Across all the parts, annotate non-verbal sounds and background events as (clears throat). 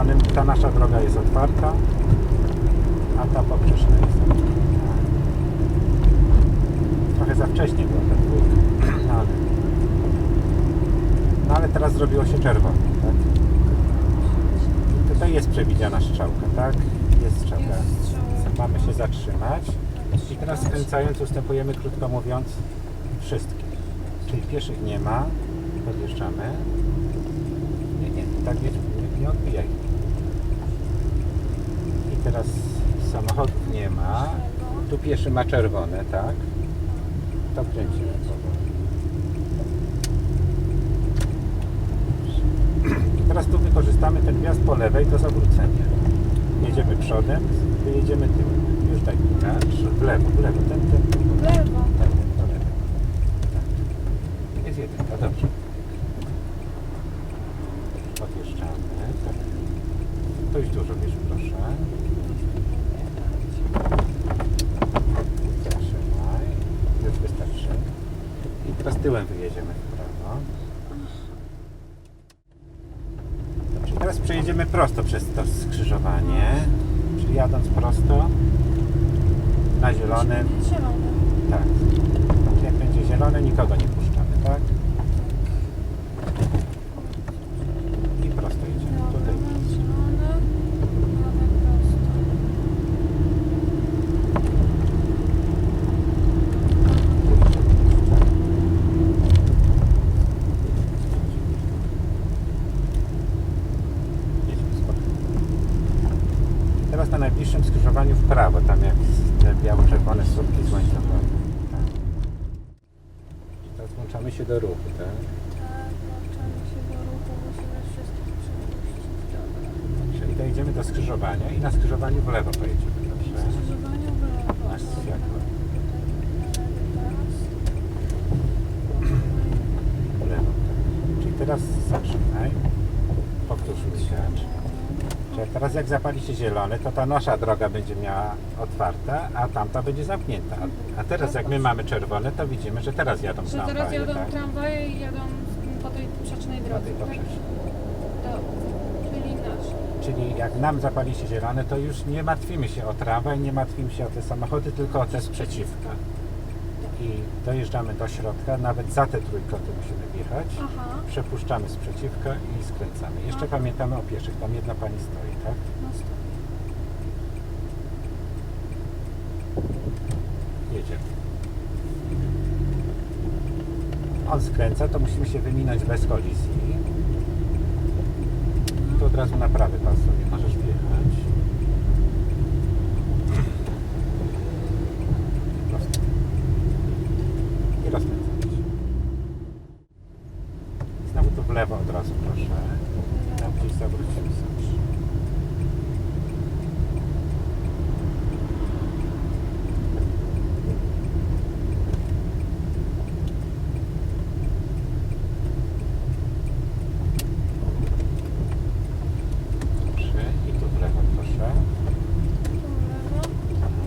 zielonym ta nasza droga jest otwarta, a ta poprzeczna jest zamknięta. Trochę za wcześnie była ta dwójka, no ale, no ale teraz zrobiło się czerwone, tak? Tutaj jest przewidziana strzałka, tak? Jest strzałka. Mamy się zatrzymać i teraz skręcając ustępujemy, krótko mówiąc, wszystkim. Czyli pieszych nie ma, podjeżdżamy. Nie, nie, tak nie, nie, nie odbijaj. Teraz samochodów nie ma. Tu pieszy ma czerwone, tak? To kręcimy (clears throat) teraz tu wykorzystamy ten wjazd po lewej do zawrócenia. Jedziemy przodem, wyjedziemy tyłem. Już tak, tak, w lewo, w lewo, ten, ten, ten, W lewo. tak, do lewo. Tak. Jest jedynka, dobrze. Podjeżdżamy, tak. To już dużo wiesz, proszę. Zatrzymaj. Już wystarczy. I teraz tyłem wyjedziemy w prawo. Dobrze, teraz przejedziemy przez to skrzyżowanie. Czyli jadąc prosto na zielonym. Zielony. Tak. Jak będzie zielone, nikogo nie puszczamy, tak? I prosto jedziemy. Tutaj. Dobra, zielony. Prawe prosto. Jedźmy spokojnie. Teraz na najbliższym skrzyżowaniu w prawo, tam jak te biało-czerwone słupki słońca. Tak. I teraz włączamy się do ruchu, tak? Tak, włączamy się do ruchu, musimy wszystkich przepuścić. Dobra. Czyli dojedziemy do skrzyżowania i na skrzyżowaniu w lewo pojedziemy. Dobrze? Skrzyżowanie w lewo. Masz światło. Teraz. W lewo. Tak. Czyli teraz zatrzymaj. Powtórz migacz. Czyli teraz jak zapali się zielony, to ta nasza droga będzie miała otwarta, a tamta będzie zamknięta. A- A teraz jak my mamy czerwone, to widzimy, że teraz jadą Że teraz tramwaje, jadą tak? tramwaje i jadą po tej poprzecznej Po drodze. tak? poprzecznej. Dobrze. Czyli nasz. Czyli jak nam zapali się zielone, to już nie martwimy się o tramwaj, nie martwimy się o te samochody, tylko o te sprzeciwka. I dojeżdżamy do środka, nawet za te trójkąty musimy wjechać. Aha. Przepuszczamy sprzeciwka i skręcamy. Jeszcze Aha. pamiętamy o pieszych, tam jedna pani stoi, tak? No. Jedziemy. On skręca, to musimy się wyminąć bez kolizji. Tu od razu na prawy pas sobie możesz wjechać. Prosto. I rozkręcać. Znowu tu w lewo od razu proszę. Tam gdzieś zawrócimy sobie. Dobrze. I tu w lewo proszę. Tu w lewo.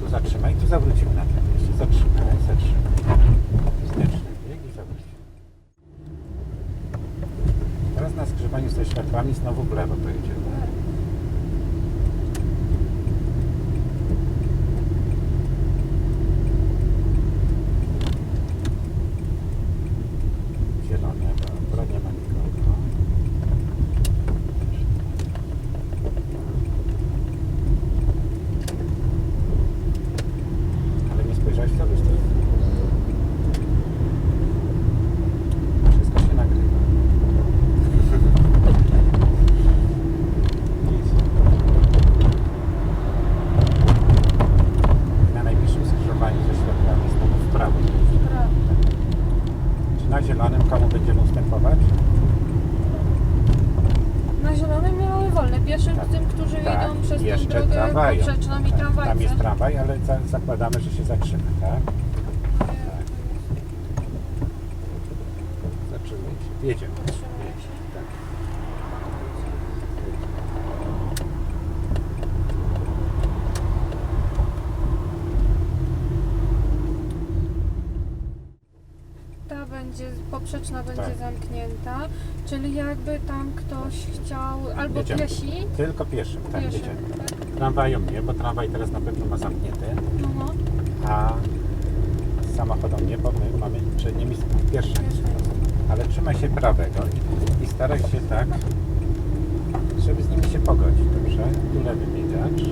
Tu zatrzymaj, tu zawrócimy na tym jeszcze. Zatrzymaj, zatrzymaj. Wsteczny bieg i zawróć. Teraz na skrzyżowaniu ze światłami znowu w lewo pojedziemy. Zielone, dobra, nie ma nikogo. Ale nie spojrzałeś w lewo stronę. Wszystko się nagrywa. Nic. Na najbliższym skrzyżowaniu ze światłami znowu w prawo. W prawo. Czy na zielonym komu będziemy ustępować? Na zielonym miały wolne. Pieszym Tak. tym, którzy Tak, idą przez tę jeszcze drogę tramwajem. poprzeczną i tramwajce. Tam jest tramwaj, ale za, zakładamy, że się zatrzyma, tak? Tak. Zatrzymaj się. Jedziemy się. Tak. Ta będzie, poprzeczna będzie Tak. zamknięta, czyli jakby tam ktoś chciał albo Jedziemy. piesi, Tylko pieszym, tak, pieszym, jedziemy. tak? Tramwaju nie, bo tramwaj teraz na pewno ma zamknięty, No, no, a samochodom nie, bo my mamy przed nimi pierwsze. pieszym. Ale trzymaj się prawego i, i staraj się tak, żeby z nimi się pogodzić, dobrze? Tu lewy biegacz.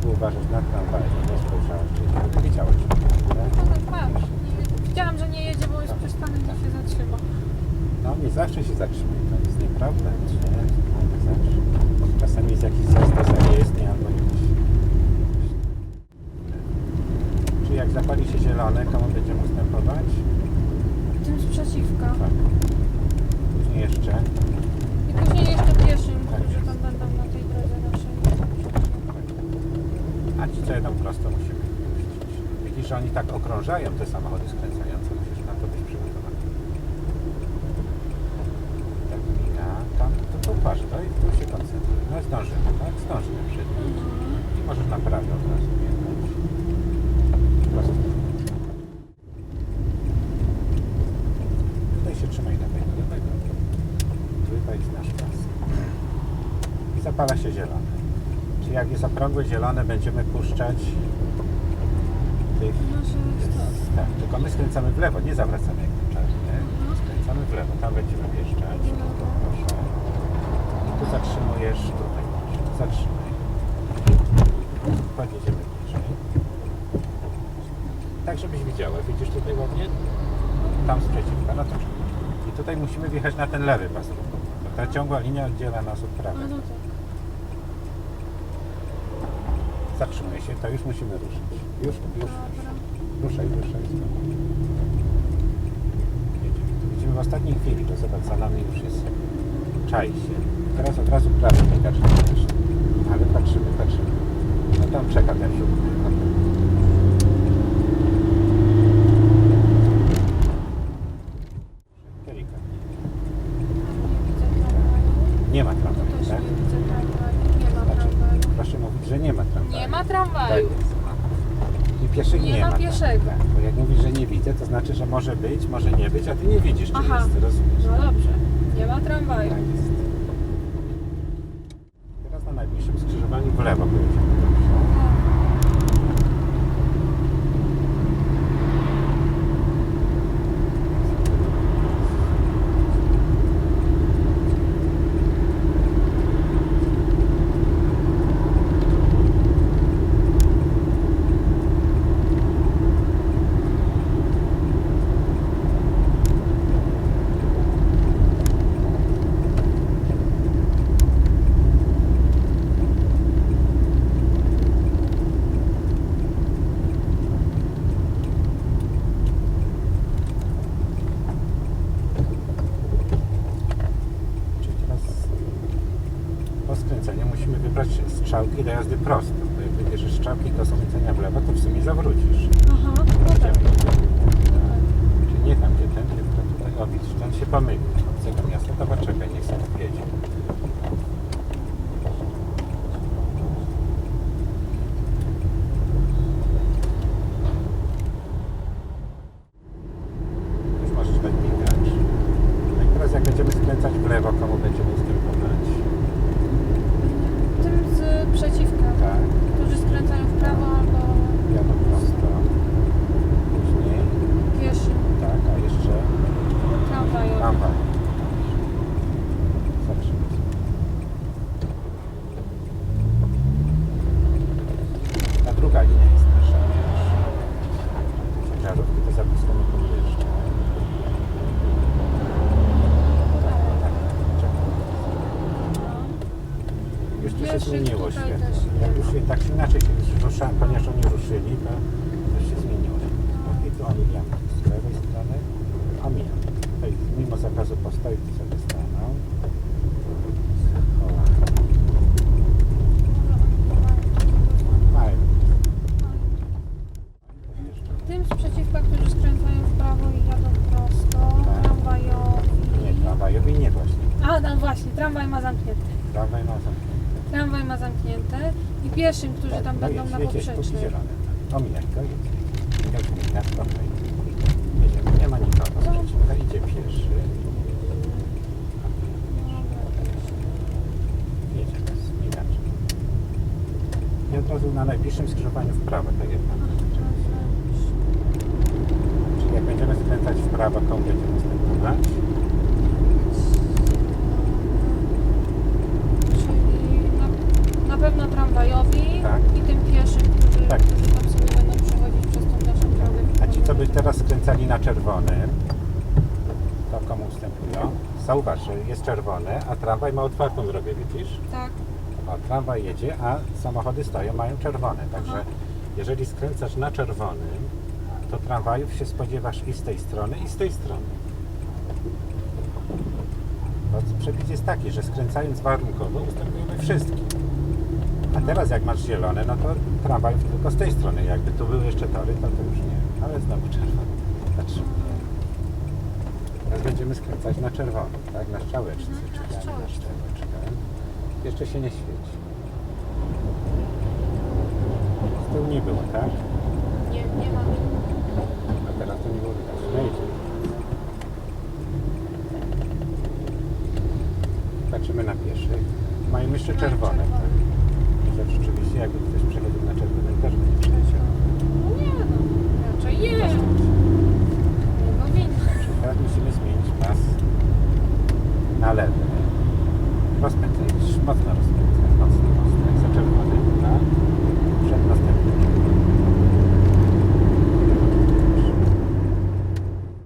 Było uważać na tramwaj, nie spojrzałeś, czyli nie widziałeś. No tak? tak, mam. Nie- Widziałam, że nie jedzie, bo jest Tak. przystanek i się zatrzyma. No nie zawsze się zatrzymuje, to jest nieprawda, czy nie? Nie zawsze. Czasami jest jakiś zastos, a nie jest nie albo jakiś... Czy jak zapali się zielone, komu będziemy ustępować? Tym sprzeciwka. Tak. Później jeszcze. I później jeszcze pieszym, Tak. którzy tam będą na tej drodze naszej. A ci co jedą prosto musimy puścić. Widzisz, że oni tak okrążają te samochody skręcające, musisz na to być przygotowany. Tak miga, tam, to tu patrz, to i tu się koncentruj. No zdążymy, tak? Zdążymy przed nim. I możesz na prawo od razu jechać. Tutaj się trzymaj lewego, lewego. Tutaj jest nasz pas. I zapala się zielone. Czy jak jest okrągłe zielone, będziemy puszczać tych... Stop. Tak, tylko my skręcamy w lewo, nie zawracamy jak na czas, nie? Mhm. Skręcamy w lewo, tam będziemy wjeżdżać. Proszę. I tu zatrzymujesz, tutaj. Zatrzymaj. Podjedziemy bliżej. Tak, żebyś widziała. Widzisz tutaj ładnie? Tam sprzeciwka, no to czekaj. I tutaj musimy wjechać na ten lewy pas ta ciągła linia oddziela nas od prawej. Zatrzymuje się, to już musimy ruszyć. Już, już. Dobra. Ruszaj, ruszaj. Widzimy w ostatniej chwili, to zobacz, za nami już jest czai się. Teraz od razu biegacz też. Ale patrzymy, patrzymy. No tam czeka ten siódmy. Delikatnie. Nie widzę tramwaju. Nie ma Tu tramwaju, też tak? nie widzę tramwaju. Nie ma Znaczy, tramwaju. proszę mówić, że nie ma tramwaju. Nie ma Tak tramwaju. jest. I pieszych Nie nie, ma ma. pieszego. Tak, bo jak mówisz, że nie widzę, to znaczy, że może być, może nie być, a ty nie widzisz, czy Aha. jest, rozumiesz? No dobrze. Nie ma tramwaju. Tak jest. Teraz na najbliższym skrzyżowaniu w lewo pojedziemy. Dobrze? Czyli teraz po skręceniu musimy wybrać strzałki do jazdy prosto. Bo jak wybierzesz strzałki do skręcenia w lewo, to w sumie zawrócisz. Aha, no tak. Czyli nie tam, gdzie ten, tylko tutaj. O, widzisz, ten się pomylił. Od tego miasta, to poczekaj, niech sobie jedzie. Już możesz tak biegać. No i teraz jak będziemy skręcać w lewo, komu będziemy ustępować? Tym z przeciwka, Tak, którzy skręcają w prawo albo jadą prosto. Później, pieszy. tak, a jeszcze Tramwaju. tramwaj. Zatrzymać. Ta druga linia jest nasza, wiesz. Ciężarówki to zapuszczone podjeżdża. Tak, czekaj. Się zmieniło nie Jak już się, tak się inaczej się już rusza, ponieważ oni ruszyli, to już się zmieniło. I tu oni jadą z lewej strony, omijam. Tutaj mimo zakazu postoju tu sobie staną. Zachowa. Mają. tym sprzeciwka, którzy skręcają w prawo i jadą prosto, Tak. tramwajowi. Nie, tramwajowi nie właśnie. A, no właśnie, tramwaj ma zamknięty. Tramwaj ma zamknięte. Tramwaj ma zamknięte i pieszym, którzy Tak, tam no będą jedź, na jedź, jedź, póki poprzecznej. zielone. To, jedź. Jedziemy, nie ma nikogo z przeciwka, idzie pieszy. Jedziemy z minaczem. I od razu na najbliższym skrzyżowaniu w prawo, tak jak tam. Czyli jak będziemy skręcać w prawo, to będzie następna. Czyli na, na pewno tramwajowi Tak. i tym pieszym, którzy, Tak. którzy tam sobie będą przechodzić przez tą naszą drogę. A ci, co by teraz skręcali na czerwonym, to komu ustępują? Zauważ, że jest czerwone, a tramwaj ma otwartą drogę, widzisz? Tak. O, tramwaj jedzie, a samochody stoją, mają czerwone. Także Aha. jeżeli skręcasz na czerwonym, to tramwajów się spodziewasz i z tej strony, i z tej strony. Bo przepis jest taki, że skręcając warunkowo ustępujemy wszystkim. A teraz jak masz zielone, no to tramwajów tylko z tej strony. Jakby tu były jeszcze tory, to to już nie. Ale znowu czerwony. Będziemy skręcać na czerwono, tak? Na strzałeczce. Mhm, na czekamy na strzałeczce. strzałeczkę. Jeszcze się nie świeci. Z tyłu nie było, tak? Nie, nie ma. A teraz to nie było widać. No idzie. Patrzymy na pieszych. Mają jeszcze czerwone. Tak?